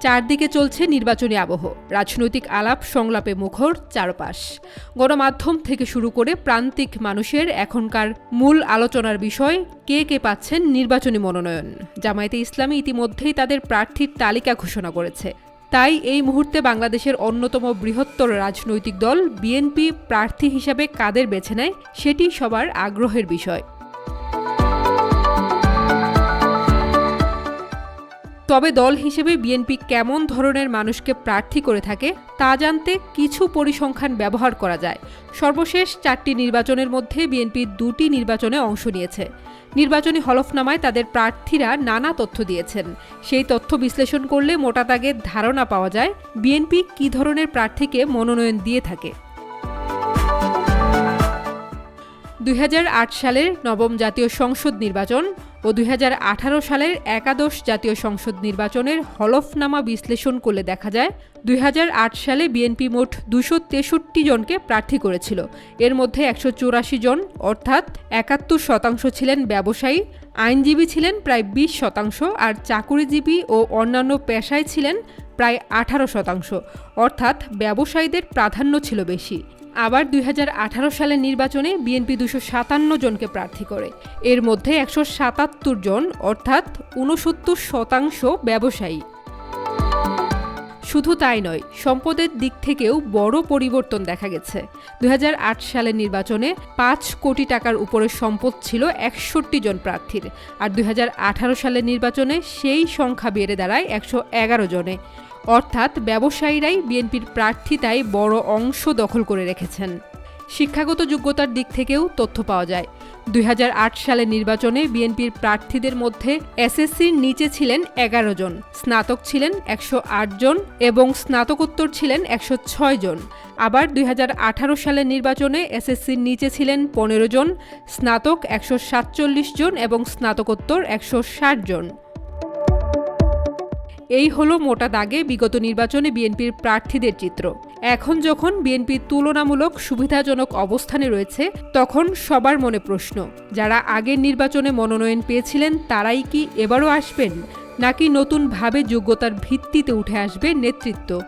চারদিকে চলছে নির্বাচনী আবহ, রাজনৈতিক আলাপ, সংলাপে মুখর, চারপাশ। গণমাধ্যম থেকে শুরু করে প্রান্তিক মানুষের এখনকার মূল আলোচনার বিষয়, কে কে পাচ্ছেন নির্বাচনী মনোনয়ন। জামায়াতে ইসলামী ইতিমধ্যেই তাদের প্রার্থীর তালিকা ঘোষণা করেছে। তাই এই মুহূর্তে বাংলাদেশের অন্যতম বৃহত্তর রাজনৈতিক দল, বিএনপি প্রার্থী হিসাবে কাদের বেছে নেয়, সেটি সবার আগ্রহের বিষয়। তবে দল হিসেবে বিএনপি কেমন ধরনের মানুষকে প্রার্থী করে থাকে তা জানতে কিছু পরিসংখ্যান ব্যবহার করা যায়। সর্বশেষ চারটি নির্বাচনের মধ্যে বিএনপি দুটি নির্বাচনে অংশ নিয়েছে। নির্বাচনী হলফনামায় তাদের প্রার্থীরা নানা তথ্য দিয়েছেন। সেই তথ্য বিশ্লেষণ করলে মোটা দাগের ধারণা পাওয়া যায় বিএনপি কী ধরনের প্রার্থীকে মনোনয়ন দিয়ে থাকে। দুই হাজার আট সালের নবম জাতীয় সংসদ নির্বাচন ও দুই হাজার আঠারো সালের একাদশ জাতীয় সংসদ নির্বাচনের হলফনামা বিশ্লেষণ করলে দেখা যায়, দুই হাজার আট সালে বিএনপি মোট দুশো তেষট্টি জনকে প্রার্থী করেছিল। এর মধ্যে একশো চুরাশি জন, অর্থাৎ একাত্তর শতাংশ ছিলেন ব্যবসায়ী, আইনজীবী ছিলেন প্রায় বিশ শতাংশ আর চাকুরিজীবী ও অন্যান্য পেশায় ছিলেন প্রায় আঠারো শতাংশ। অর্থাৎ ব্যবসায়ীদের প্রাধান্য ছিল বেশি। আবার দুই হাজার আঠারো সালের নির্বাচনে বিএনপি দুশো সাতান্ন জনকে প্রার্থী করে। এর মধ্যে একশো সাতাত্তর জন, অর্থাৎ ঊনসত্তর শতাংশ ব্যবসায়ী। শুধু তাই নয়, সম্পদের দিক থেকেও বড় পরিবর্তন দেখা গেছে। দু হাজার আট সালের নির্বাচনে পাঁচ কোটি টাকার উপরে সম্পদ ছিল একষট্টি জন প্রার্থীর আর দুই হাজার আঠারো সালের নির্বাচনে সেই সংখ্যা বেড়ে দাঁড়ায় একশো এগারো জনে। অর্থাৎ ব্যবসায়ীরাই বিএনপির প্রার্থিতায় বড় অংশ দখল করে রেখেছেন। শিক্ষাগত যোগ্যতার দিক থেকেও তথ্য পাওয়া যায়। দুই সালে নির্বাচনে বিএনপির প্রার্থীদের মধ্যে এসএসসির নিচে ছিলেন এগারো জন, স্নাতক ছিলেন একশো আট জন এবং স্নাতকোত্তর ছিলেন একশো ছয় জন। আবার দুই হাজার আঠারো সালের নির্বাচনে এসএসসির নিচে ছিলেন পনেরো জন, স্নাতক একশো সাতচল্লিশ জন এবং স্নাতকোত্তর একশো ষাট জন। এই হলো মোটা দাগে বিগত নির্বাচনে বিএনপির প্রার্থীদের চিত্র। এখন যখন বিএনপি তুলনামূলক সুবিধাজনক অবস্থানে রয়েছে, তখন সবার মনে প্রশ্ন, যারা আগের নির্বাচনে মনোনয়ন পেয়েছিলেন তারাই কি এবারও আসবেন? নাকি নতুনভাবে যোগ্যতার ভিত্তিতে উঠে আসবে নেতৃত্ব?